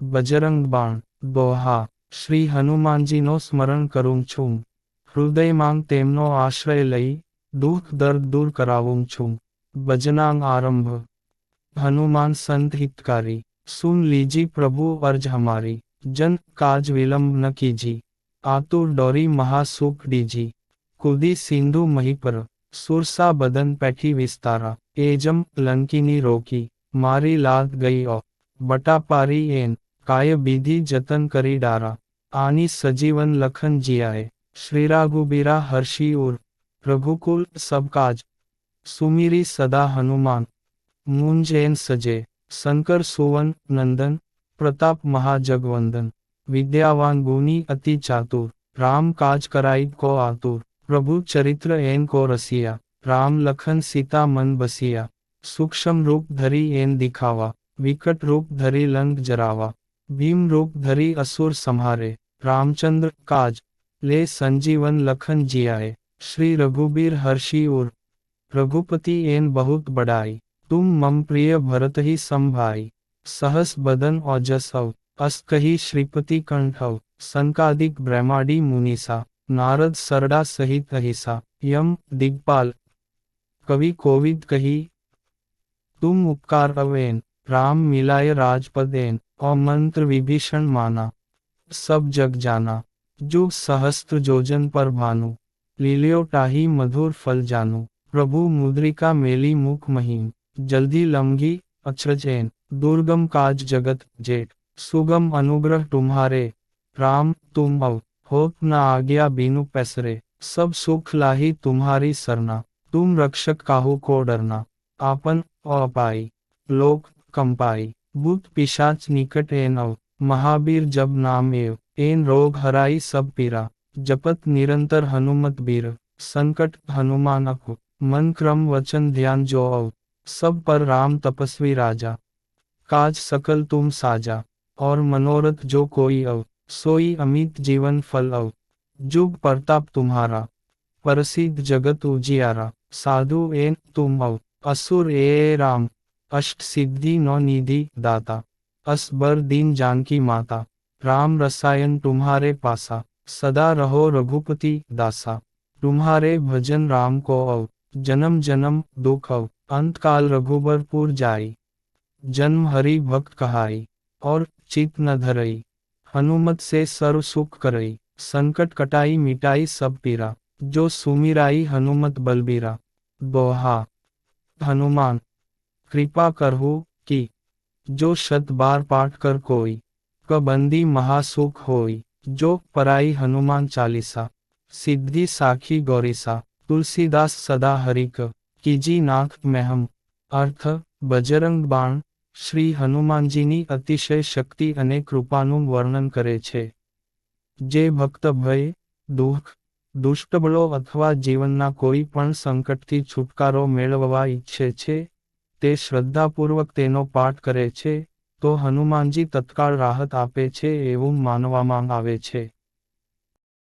બજરંગ બાણ દોહા શ્રી હનુમાનજીનો સ્મરણ કરું છું હૃદયમાં તેમનો આશ્રય લઈ દુઃખ દર્દ દૂર કરાવું છું ભજનાંગ આરંભ હનુમાન સંત હિતકારી સુન લીજી પ્રભુ અર્જ હમારી જન કાજ વિલંબ ન કીજી આતુર ડોરી મહાસુખ દીજી કુદી સિંધુ મહી પર સુરસા બદન પેઠી વિસ્તારા એજમ લંકીની રોકી મારી લાગ ગઈ ઓ બટા પારી એન કાય બીધી જતન કરી ડારા આની સજીવન લખન જીયાએ શ્રી રાઘુબીરા હર્ષી ઉર રઘુકુલ સબકાજ સુમીરી સદા હનુમાન મુંજ એન સજે શંકર સુવન નંદન પ્રતાપ મહાજગવંદન વિદ્યાવાન ગુની અતિ ચાતુર રામ કાજ કરાઈ કો આતુર પ્રભુ ચરિત્ર એન કો રસિયા રામ લખન સીતા મન બસિયા સૂક્ષ્મ રૂપ ધરી એન દિખાવા વિકટ રૂપ ધરી भीम रूप धरी असुर संहारे, रामचंद्र काज, ले संजीवन लखन जियाए, श्री रघुबीर हर्षि उर, रघुपति एन बहुत बड़ाई, तुम मम प्रिय भरत ही संभाई, सहस बदन औजसव अस्कही श्रीपति कंठव संकादिक ब्रह्माडी मुनिषा नारद सरडा सहित अहिसा यम दिग्पाल, कवि कोविद कही, तुम उपकार अवेन, राम मिलाय राजपदेन और मंत्र विभीषण माना। सब जग जाना। जुग सहस्त्र जोजन पर भानु। लीलियो टाही मधुर फल जानू। प्रभु मुद्रिका मेली मुख महीम जल्दी लमगी अचरजैन दुर्गम काज जगत जेठ। सुगम अनुग्रह तुम्हारे। राम, तुम अव हो न आज्ञा बीनु पैसरे। सब सुख लाही तुम्हारी सरना। तुम रक्षक काहू को डरना। आपन अपाई। लोक कंपाई। भूत पिशाच निकट एन अव महावीर जब नाम एव। एन रोग हराई सब पीरा। जपत निरंतर हनुमत बीर। संकट हनुमान अकु मन क्रम वचन ध्यान जो अव सब पर राम तपस्वी राजा। काज सकल तुम साजा। और मनोरथ जो कोई अव सोई अमित जीवन फल अव जुग प्रताप तुम्हारा। प्रसिद्ध जगत उजियारा। साधु एन तुम अव असुर ए राम। अष्ट सिद्धि नौ निधि दाता। असबर दीन जानकी माता। राम रसायन तुम्हारे पासा। सदा रहो रघुपति दासा। तुम्हारे भजन राम को अव जन्म जन्म दुख अव अंत काल रघुबरपुर जाई। जन्म हरि भक्त कहाई। और चित न धरई। हनुमत से सर्व सुख करई। संकट कटाई मिटाई सब पीरा। जो सुमिराई हनुमत बलबीरा। दोहा। हनुमान। कृपा करहु कि जो शत बार पाठ कर कोई क बंदी महासुख होई जो पराई हनुमान चालीसा सिद्धि साखी गौरीसा तुलसीदास सदा हरिक कीजी नाथ મેહમ અર્થ બજરંગ બાણ શ્રી હનુમાનજીની અતિશય શક્તિ અને કૃપાનું વર્ણન કરે છે જે ભક્ત ભય દુઃખ દુષ્ટબળો અથવા જીવનના કોઈ પણ સંકટથી છુટકારો મેળવવા ઈચ્છે છે તે શ્રદ્ધાપૂર્વક તેનો પાઠ કરે છે, તો હનુમાનજી તત્કાળ રાહત આપે છે એવું માનવામાં આવે છે.